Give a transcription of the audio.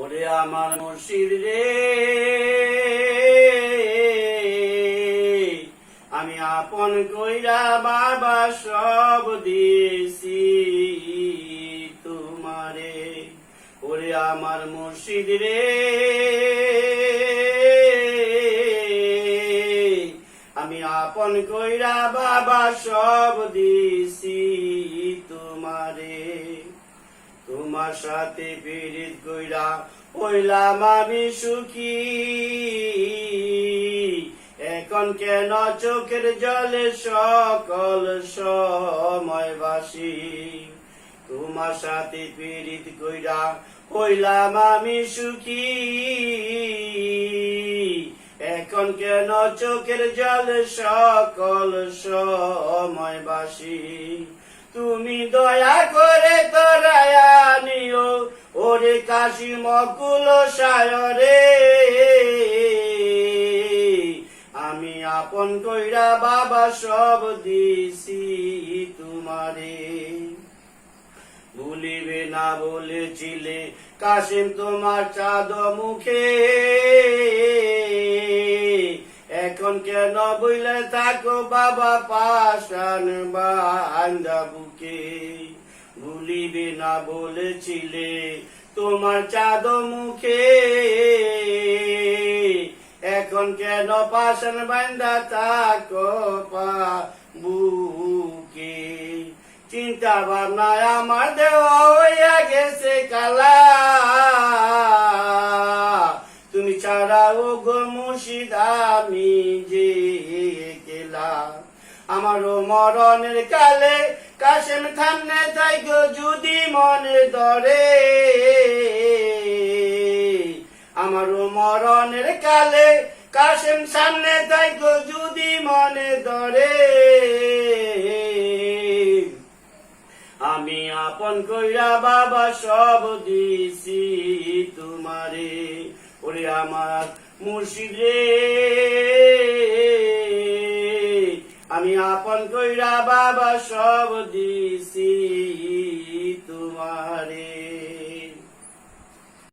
ওরে আমার মুর্শিদ রে, আমি আপন কইরা বাবা সব দিয়েছি তোমারে। ওরে আমার মুর্শিদ রে, আমি আপন কইরা বাবা সব দিছি তোমার সাথে পীড়িত কইরা হইলাম আমি সুখী। এখন কেন চোখের জলে সকল সময় বাসি তোমার সাথে পীড়িত কইরা হইলাম আমি সুখী। এখন কেন চোখের জল সকল সময় বাসি তুমি দয়া কাশি মকুল সায়রে। আমি আপন কইরা বাবা সব দিছি তোমারে। ভুলিবে না বলেছিলে কাশিম তোমার চাঁদ মুখে। এখন কেন বইলে থাকো বাবা পাশান বান্দা বুকে? ভুলিবে না বলেছিলে তোমার চাঁদ মুখে। এখন কেন পাশান বান্দা পা বুকে চিন্তা ভাবনায় আমার দেওয়া হইয়া গেছে কালা। তুমি ছাড়া ও গো মুর্শিদ, আমি যে কেলা। আমারও মরণের কালে কাশেম থামনে তাই গো যদি মনে ধরে আমারও মরণের কালে কাশেম সামনে তাই যদি মনে ধরে। আমি আপন কইরা বাবা সব দিছি তোমারে, ওরে আমার মুর্শিদ আমি আপন কইরা বাবা সব দিছি